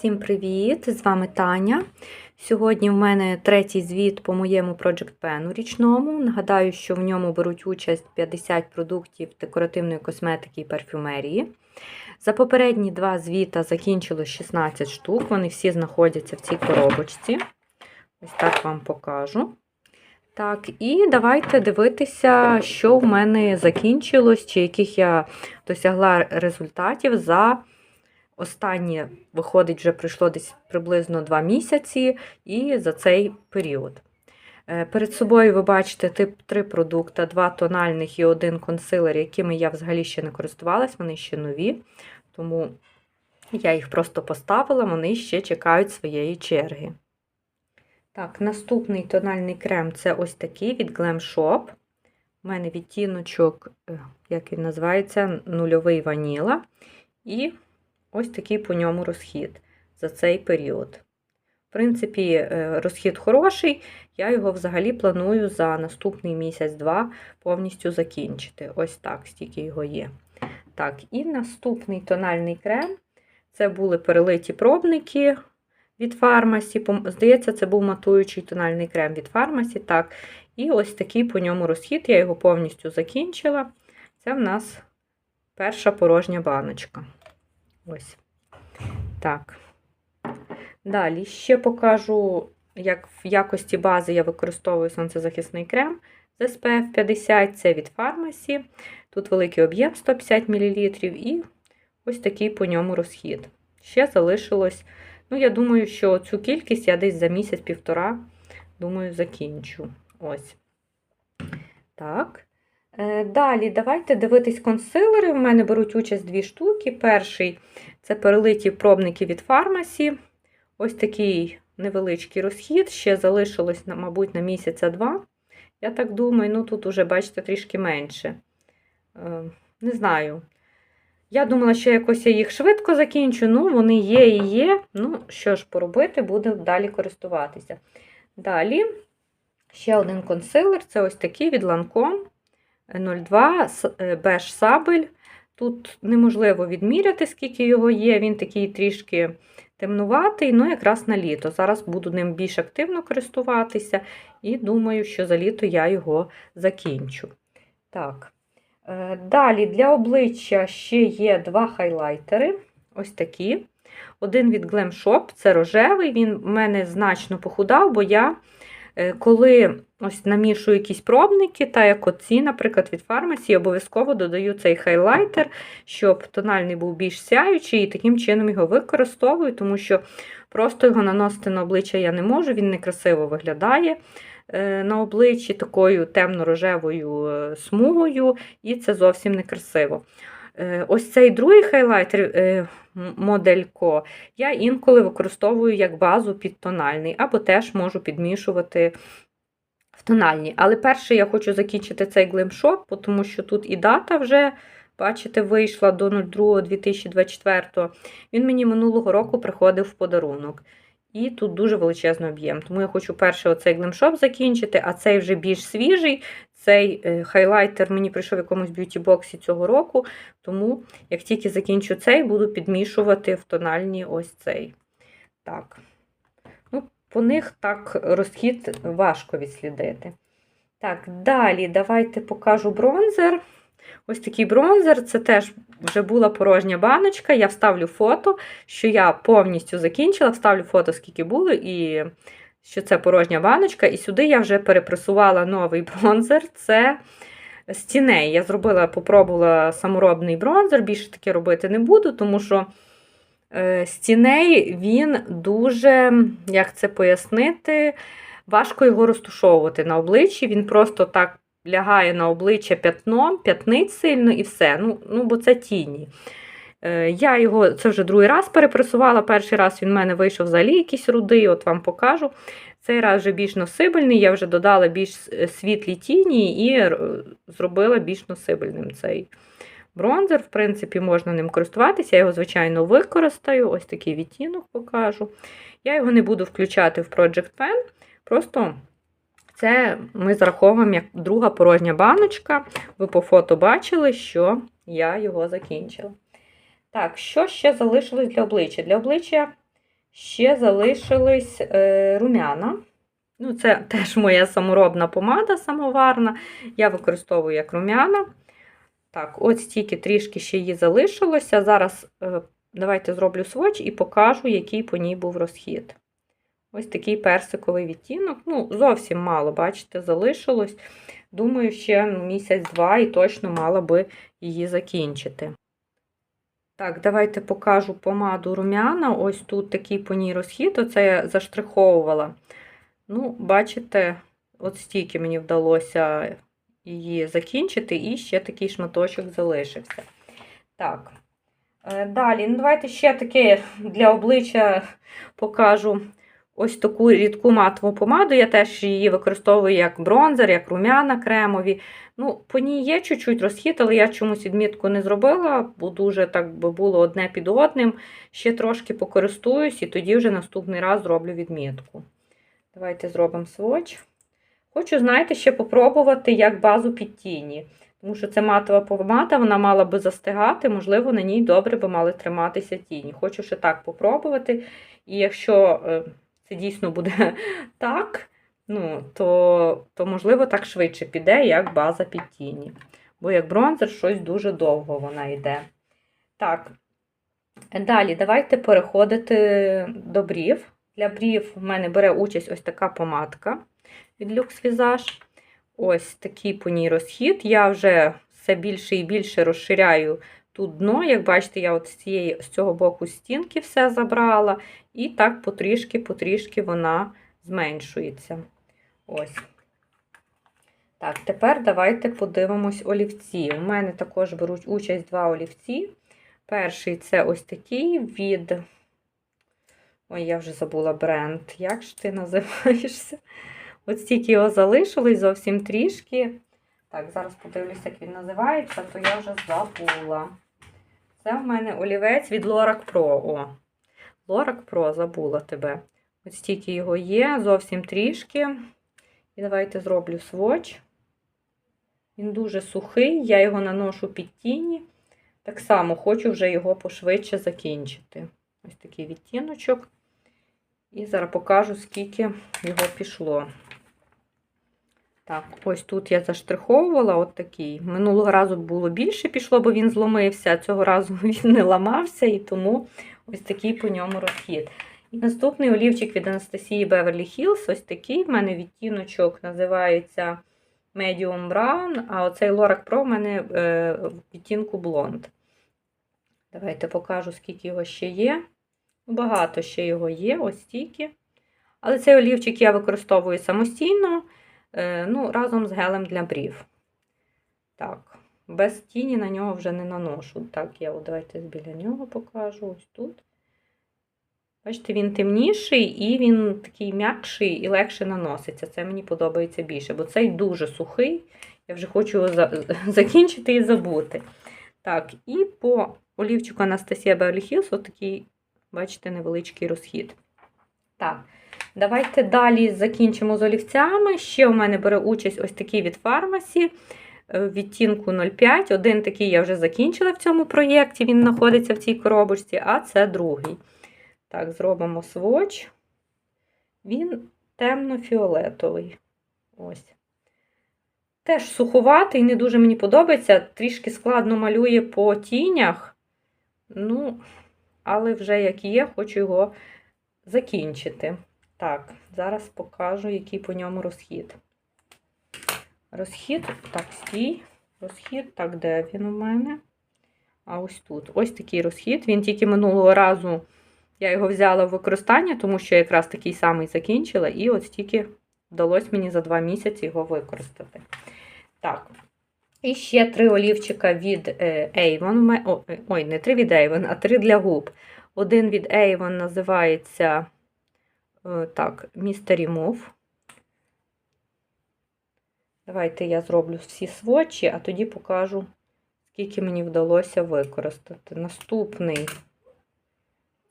Всім привіт! З вами Таня. Сьогодні в мене третій звіт по моєму Project Pen річному. Нагадаю, що в ньому беруть участь 50 продуктів декоративної косметики і парфюмерії. За попередні два звіта закінчилось 16 штук. Вони всі знаходяться в цій коробочці. Ось так вам покажу. Так, і давайте дивитися, що в мене закінчилось, чи яких я досягла результатів за останнє, виходить, вже пройшло десь приблизно 2 місяці, і за цей період. Е, Перед собою ви бачите тип три продукти: два тональних і один консилер, якими я взагалі ще не користувалась, вони ще нові. Тому я їх просто поставила, вони ще чекають своєї черги. Так, наступний тональний крем це ось такий від Glam Shop. У мене відтіночок, е, як він називається, нульовий ваніла. І ось такий по ньому розхід за цей період. В принципі, е, розхід хороший, я його взагалі планую за наступний місяць-два повністю закінчити. Ось так, стільки його є. Так, і наступний тональний крем це були перелиті пробники від фармасі. Здається, це був матуючий тональний крем від фармасі. Так. І ось такий по ньому розхід, я його повністю закінчила. Це в нас перша порожня баночка. Ось. Так. Далі ще покажу, як в якості бази я використовую сонцезахисний крем з SPF 50, це від фармасі. Тут великий об'єм 150 мл, і ось такий по ньому розхід. Ще залишилось. Ну, я думаю, що цю кількість я десь за місяць-півтора, думаю, закінчу. Ось. Так. Е, Далі, давайте дивитись консилери. У мене беруть участь дві штуки. Перший це перелиті пробники від фармасі. Ось такий невеличкий розхід. Ще залишилось, мабуть, на місяця два. Я так думаю, ну тут уже, бачите, трішки менше. Е, Не знаю. Я думала, що якось я їх швидко закінчу. Ну, вони є і є. Ну, що ж, поробити, буду далі користуватися. Далі, ще один консилер це ось такий від Lancome 02 беж сабель. Тут неможливо відміряти, скільки його є. Він такий трішки темнуватий, ну якраз на літо. Зараз буду ним більш активно користуватися, і думаю, що за літо я його закінчу. Так. Далі для обличчя ще є два хайлайтери. Ось такі. Один від Glam Shop, це рожевий, він в мене значно похудав, бо я, коли ось намішую якісь пробники, та як оці, наприклад, від фармасі, обов'язково додаю цей хайлайтер, щоб тональний був більш сяючий, і таким чином його використовую, тому що просто його наносити на обличчя я не можу, він некрасиво виглядає на обличчі такою темно-рожевою смугою, і це зовсім некрасиво. Ось цей другий хайлайтер моделько я інколи використовую як базу під тональний, або теж можу підмішувати в тональні. Але перше я хочу закінчити цей Shop, тому що тут і дата вже, бачите, вийшла до 02.2024. Він мені минулого року приходив в подарунок. І тут дуже величезний об'єм. Тому я хочу перше оцей глемшоп закінчити, а цей вже більш свіжий. Цей е, хайлайтер мені прийшов в якомусь б'юті-боксі цього року. Тому, як тільки закінчу цей, буду підмішувати в тональні ось цей. Так. По них так розхід важко відслідити. Так, далі давайте покажу бронзер. Ось такий бронзер, це теж вже була порожня баночка. Я вставлю фото, що я повністю закінчила, вставлю фото, скільки було, і що це порожня баночка. І сюди я вже перепресувала новий бронзер. Це з тіней. Я зробила, попробувала саморобний бронзер, більше таке робити не буду, тому що з тіней він дуже, як це пояснити, важко його розтушовувати на обличчі. Він просто так лягає на обличчя п'ятном, п'ятнить сильно і все. Ну, ну Бо це тіні. Е, Я його це вже другий раз перепресувала. Перший раз він в мене вийшов взагалі якийсь рудий, от вам покажу. Цей раз вже більш носибельний, я вже додала більш світлі тіні і зробила більш носибельним цей бронзер. В принципі, можна ним користуватися. Я його, звичайно, використаю. Ось такий відтінок покажу. Я його не буду включати в Project Pen. Просто це ми зараховуємо як друга порожня баночка. Ви по фото бачили, що я його закінчила. Так, що ще залишилось для обличчя? Для обличчя ще залишились е, рум'яна. Ну, це теж моя саморобна помада самоварна. Я використовую як рум'яна. Так, от стільки трішки ще її залишилося. Зараз е, давайте зроблю сводч і покажу, який по ній був розхід. Ось такий персиковий відтінок. Ну, зовсім мало, бачите, залишилось. Думаю, ще ну, місяць-два і точно мала би її закінчити. Так, давайте покажу помаду рум'яна. Ось тут такий по ній розхід. Оце я заштриховувала. Ну, бачите, от стільки мені вдалося її закінчити, і ще такий шматочок залишився. Так. Е, Далі, ну давайте ще таке для обличчя покажу ось таку рідку матову помаду. Я теж її використовую як бронзер, як рум'яна кремові. Ну, По ній є чуть-чуть розхід, але я чомусь відмітку не зробила, бо дуже так би було одне під одним. Ще трошки покористуюсь і тоді вже наступний раз зроблю відмітку. Давайте зробимо сводч. Хочу, знаєте, ще попробувати як базу під тіні. Тому що це матова помада, вона мала би застигати, можливо, на ній добре би мали триматися тіні. Хочу ще так попробувати. І якщо е, це дійсно буде так, ну, то, то, можливо, так швидше піде, як база під тіні. Бо як бронзер, щось дуже довго вона йде. Так, далі давайте переходити до брів. Для брів в мене бере участь ось така помадка від Lux Visage. Ось такий по ній розхід. Я вже все більше і більше розширяю тут дно. Як бачите, я от з, цієї, з цього боку стінки все забрала. І так потрішки-потрішки вона зменшується. Ось. Так, тепер давайте подивимось олівці. У мене також беруть участь два олівці. Перший це ось такий від. Ой, я вже забула бренд. Як ж ти називаєшся? От стільки його залишилось зовсім трішки. Так, зараз подивлюся, як він називається, то я вже забула. Це в мене олівець від Lorac Pro. О, Lorac Pro, забула тебе. Ось стільки його є, зовсім трішки. І давайте зроблю сводч. Він дуже сухий, я його наношу під тіні. Так само хочу вже його пошвидше закінчити. Ось такий відтіночок. І зараз покажу, скільки його пішло. Так, ось тут я заштриховувала от такий. Минулого разу було більше пішло, бо він зломився, а цього разу він не ламався, і тому ось такий по ньому розхід. І наступний олівчик від Анастасії Beverly Hills. Ось такий. В мене відтіночок називається Medium Brown, а оцей Lorac Pro в мене е, в відтінку Blond. Давайте покажу, скільки його ще є. Багато ще його є, ось стільки. Але цей олівчик я використовую самостійно, ну, разом з гелем для брів. Так, без тіні на нього вже не наношу. Так, я от давайте біля нього покажу ось тут. Бачите, він темніший і він такий м'якший і легше наноситься. Це мені подобається більше, бо цей дуже сухий. Я вже хочу його за... закінчити і забути. Так, і по олівчику Анастасія Beverly Hills ось такий Бачите, невеличкий розхід. Так, давайте далі закінчимо з олівцями. Ще у мене бере участь ось такий від фармасі відтінку 05. Один такий я вже закінчила в цьому проєкті, він знаходиться в цій коробочці, а це другий. Так, зробимо сводч. Він темно-фіолетовий. Ось. Теж суховатий, не дуже мені подобається. Трішки складно малює по тінях. Ну, але вже як є, хочу його закінчити. Так, зараз покажу, який по ньому розхід. Розхід, так, стій, розхід, так, де він у мене? А ось тут. Ось такий розхід. Він тільки минулого разу я його взяла в використання, тому що я якраз такий самий закінчила, і ось тільки вдалося мені за два місяці його використати. Так. І ще три олівчика від Avon. Ой, не три від Avon, а три для губ. Один від Avon називається так, Mystery Move. Давайте я зроблю всі сводчі, а тоді покажу, скільки мені вдалося використати. Наступний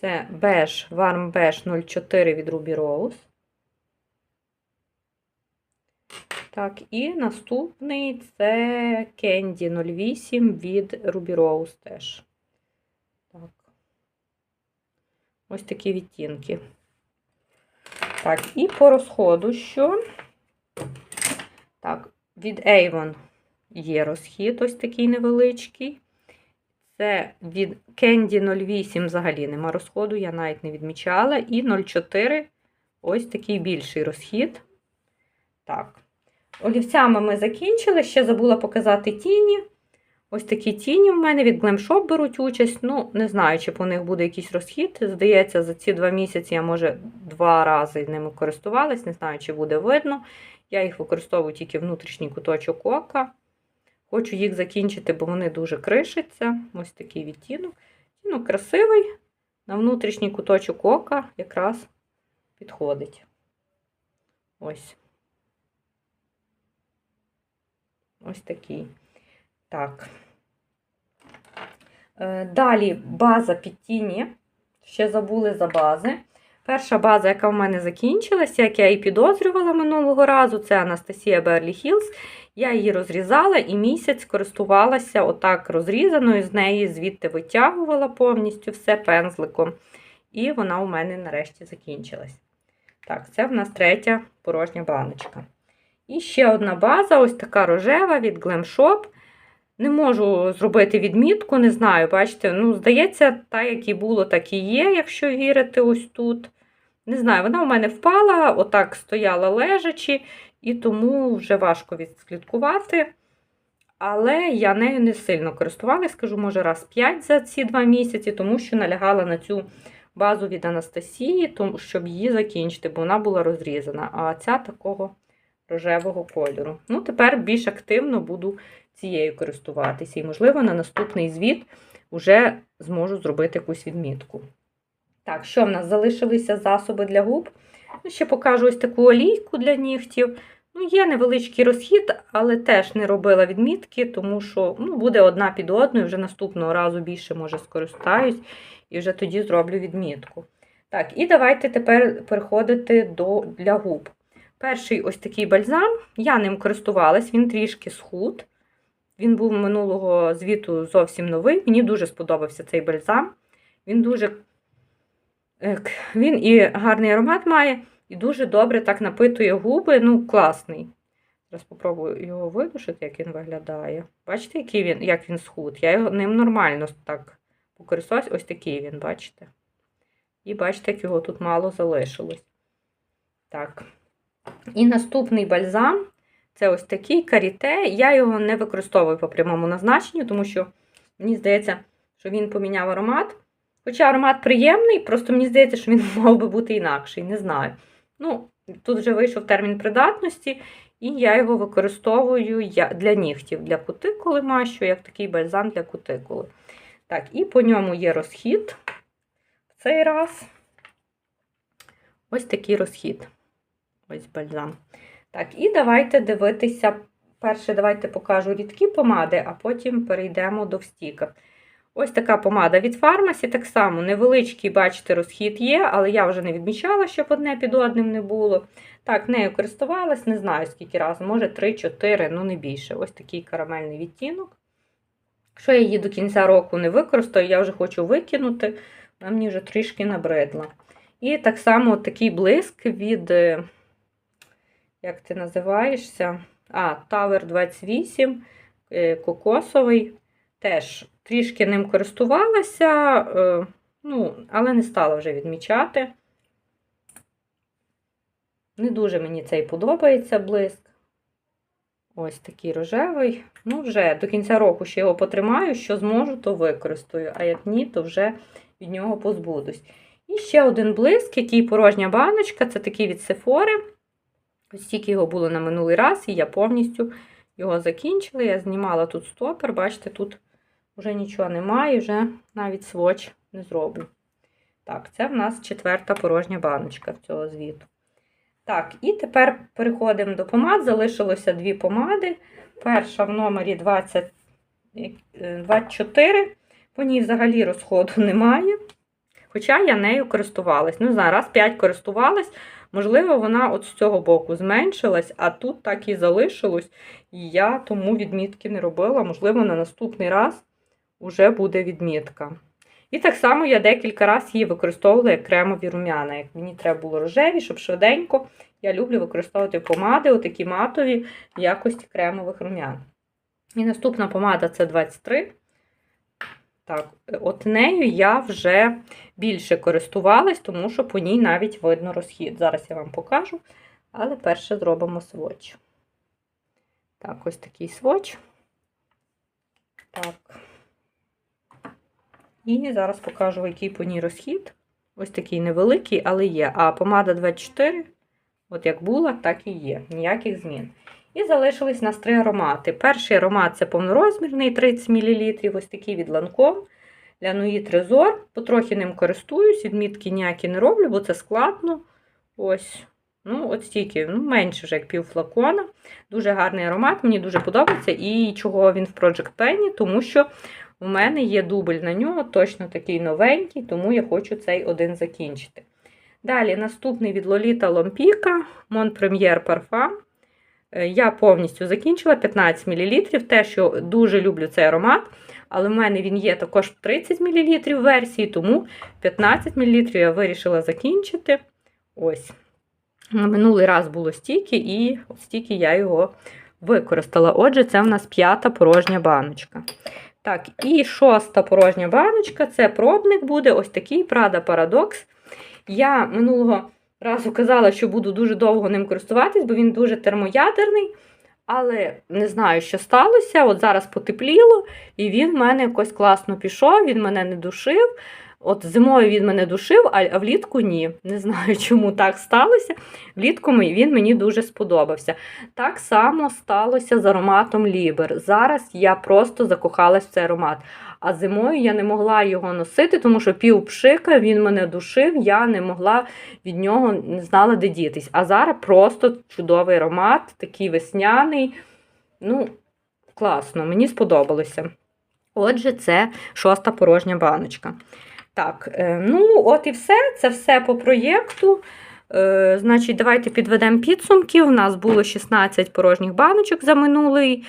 це Beige, Warm Beige 04 від Ruby Rose. Так, і наступний це Candy 08 від Ruby Rose теж. Так. Ось такі відтінки. Так, і по розходу, що? Так, від Avon є розхід, ось такий невеличкий. Це від Candy 08 взагалі нема розходу, я навіть не відмічала. І 0,4 ось такий більший розхід. Так. Олівцями ми закінчили. Ще забула показати тіні. Ось такі тіні в мене від Glam Shop беруть участь. Ну, не знаю, чи по них буде якийсь розхід. Здається, за ці два місяці я, може, два рази ними користувалась. Не знаю, чи буде видно. Я їх використовую тільки внутрішній куточок ока. Хочу їх закінчити, бо вони дуже кришаться. Ось такий відтінок. Ну, красивий. На внутрішній куточок ока якраз підходить. Ось. Ось такий. Так. Е, Далі база під тіні. Ще забули за бази. Перша база, яка в мене закінчилася, як я і підозрювала минулого разу, це Анастасія Берлі Хілз. Я її розрізала і місяць користувалася отак розрізаною, з неї звідти витягувала повністю все пензликом. І вона у мене нарешті закінчилась. Так, це в нас третя порожня баночка. І ще одна база, ось така рожева від Glam Shop. Не можу зробити відмітку, не знаю, бачите, ну, здається, та, як і було, так і є, якщо вірити ось тут. Не знаю, вона у мене впала, отак стояла лежачи, і тому вже важко відслідкувати. Але я нею не сильно користувалася, скажу, може, раз 5 за ці два місяці, тому що налягала на цю базу від Анастасії, тому, щоб її закінчити, бо вона була розрізана. А ця такого рожевого кольору. Ну, тепер більш активно буду цією користуватися. І, можливо, на наступний звіт вже зможу зробити якусь відмітку. Так, що в нас залишилися засоби для губ? Ну, Ще покажу ось таку олійку для нігтів. Ну, Є невеличкий розхід, але теж не робила відмітки, тому що ну, буде одна під одною, вже наступного разу більше, може, скористаюсь, і вже тоді зроблю відмітку. Так, і давайте тепер переходити до, для губ. Перший ось такий бальзам, я ним користувалась, він трішки схуд. Він був минулого звіту зовсім новий. Мені дуже сподобався цей бальзам. Він дуже він і гарний аромат має, і дуже добре так напитує губи. Ну, класний. Зараз спробую його видушити, як він виглядає. Бачите, який він, як він схуд? Я його ним нормально так покористувалась. Ось такий він, бачите? І бачите, як його тут мало залишилось. Так. І наступний бальзам це ось такий каріте. Я його не використовую по прямому назначенню, тому що мені здається, що він поміняв аромат. Хоча аромат приємний, просто мені здається, що він мав би бути інакший, не знаю. Ну, Тут вже вийшов термін придатності, і я його використовую для нігтів, для кутикули мащу, як такий бальзам для кутикули. Так, і по ньому є розхід в цей раз. Ось такий розхід. Ось бальзам. Так, і давайте дивитися. Перше, давайте покажу рідкі помади, а потім перейдемо до встіків. Ось така помада від фармасі. Так само невеличкий, бачите, розхід є, але я вже не відмічала, щоб одне під одним не було. Так, нею користувалась, не знаю скільки разів, може 3-4, ну не більше. Ось такий карамельний відтінок. Якщо я її до кінця року не використаю, я вже хочу викинути, вона мені вже трішки набридла. І так само такий блиск від, е, як ти називаєшся? А, Tower 28 е, кокосовий. Теж трішки ним користувалася, е, ну, але не стала вже відмічати. Не дуже мені цей подобається блиск. Ось такий рожевий. Ну, вже до кінця року ще його потримаю, що зможу, то використаю, а як ні, то вже від нього позбудусь. І ще один блиск, який порожня баночка, це такий від Сефори. Ось тільки його було на минулий раз, і я повністю його закінчила. Я знімала тут стопер, бачите, тут вже нічого немає, вже навіть своч не зроблю. Так, це в нас четверта порожня баночка цього звіту. Так, і тепер переходимо до помад. Залишилося дві помади. Перша в номері 20, 24. По ній взагалі розходу немає. Хоча я нею користувалась. Ну, зараз 5 користувалась. Можливо, вона от з цього боку зменшилась, а тут так і залишилось. І я тому відмітки не робила. Можливо, на наступний раз вже буде відмітка. І так само я декілька разів її використовувала як кремові рум'яна. Як мені треба було рожеві, щоб швиденько. Я люблю використовувати помади, отакі матові в якості кремових рум'ян. І наступна помада це 23. Так, от нею я вже більше користувалась, тому що по ній навіть видно розхід. Зараз я вам покажу. Але перше зробимо сводч. Так, ось такий сводч. Так. І зараз покажу, який по ній розхід. Ось такий невеликий, але є. А помада 24, от як була, так і є. Ніяких змін. І залишились нас три аромати. Перший аромат це повнорозмірний 30 мл, ось такий від Lancome. Лянуї Трезор. Потрохи ним користуюсь, відмітки ніякі не роблю, бо це складно. Ось. Ну, от стільки, ну, менше вже як пів флакона. Дуже гарний аромат, мені дуже подобається. І чого він в Project Penny, тому що у мене є дубль на нього, точно такий новенький, тому я хочу цей один закінчити. Далі наступний від Lolita Lompika, Mon Premier Parfum. Е, Я повністю закінчила 15 мл. Те, що дуже люблю цей аромат, але в мене він є також в 30 мл версії, тому 15 мл я вирішила закінчити. Ось. Минулий раз було стільки, і стільки я його використала. Отже, це в нас п'ята порожня баночка. Так, і шоста порожня баночка це пробник буде ось такий Prada Paradox. Я минулого разу казала, що буду дуже довго ним користуватись, бо він дуже термоядерний. Але не знаю, що сталося. От зараз потепліло, і він в мене якось класно пішов, він мене не душив. От зимою він мене душив, а влітку ні. Не знаю, чому так сталося. Влітку він мені дуже сподобався. Так само сталося з ароматом Лібер. Зараз я просто закохалась в цей аромат. А зимою я не могла його носити, тому що пів пшика він мене душив, я не могла від нього не знала, де дітись. А зараз просто чудовий аромат, такий весняний. Ну, класно, мені сподобалося. Отже, це шоста порожня баночка. Так, е, ну, от і все. Це все по проєкту. Е, Значить, давайте підведемо підсумки. У нас було 16 порожніх баночок за минулий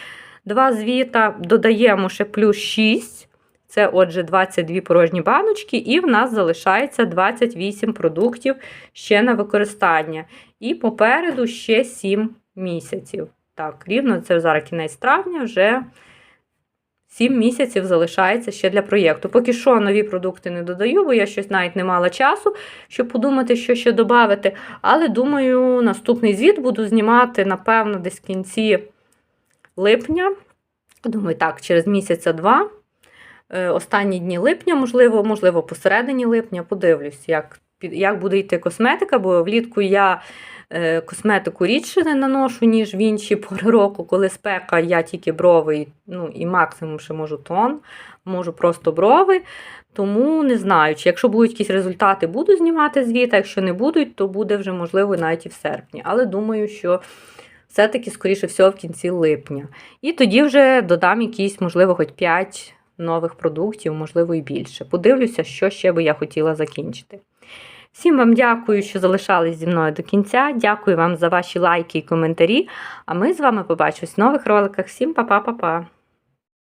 два звіта. Додаємо ще плюс 6. Це, отже, 22 порожні баночки, і в нас залишається 28 продуктів ще на використання. І попереду ще 7 місяців. Так, рівно це зараз кінець травня, вже 7 місяців залишається ще для проєкту. Поки що нові продукти не додаю, бо я щось навіть не мала часу, щоб подумати, що ще додати. Але думаю, наступний звіт буду знімати, напевно, десь в кінці липня. Думаю, так, через місяця-два. Е, Останні дні липня, можливо, можливо, посередині липня, подивлюсь, як, як буде йти косметика, бо влітку я косметику рідше не наношу, ніж в інші пори року, коли спека, я тільки брови, ну і максимум ще можу тон, можу просто брови. Тому не знаю, чи якщо будуть якісь результати, буду знімати звіт, якщо не будуть, то буде вже, можливо, навіть і в серпні. Але думаю, що все-таки, скоріше всього, в кінці липня. І тоді вже додам якісь, можливо, хоч 5 нових продуктів, можливо, і більше. Подивлюся, що ще би я хотіла закінчити. Всім вам дякую, що залишались зі мною до кінця. Дякую вам за ваші лайки і коментарі. А ми з вами побачимось в нових роликах. Всім па-па-па-па!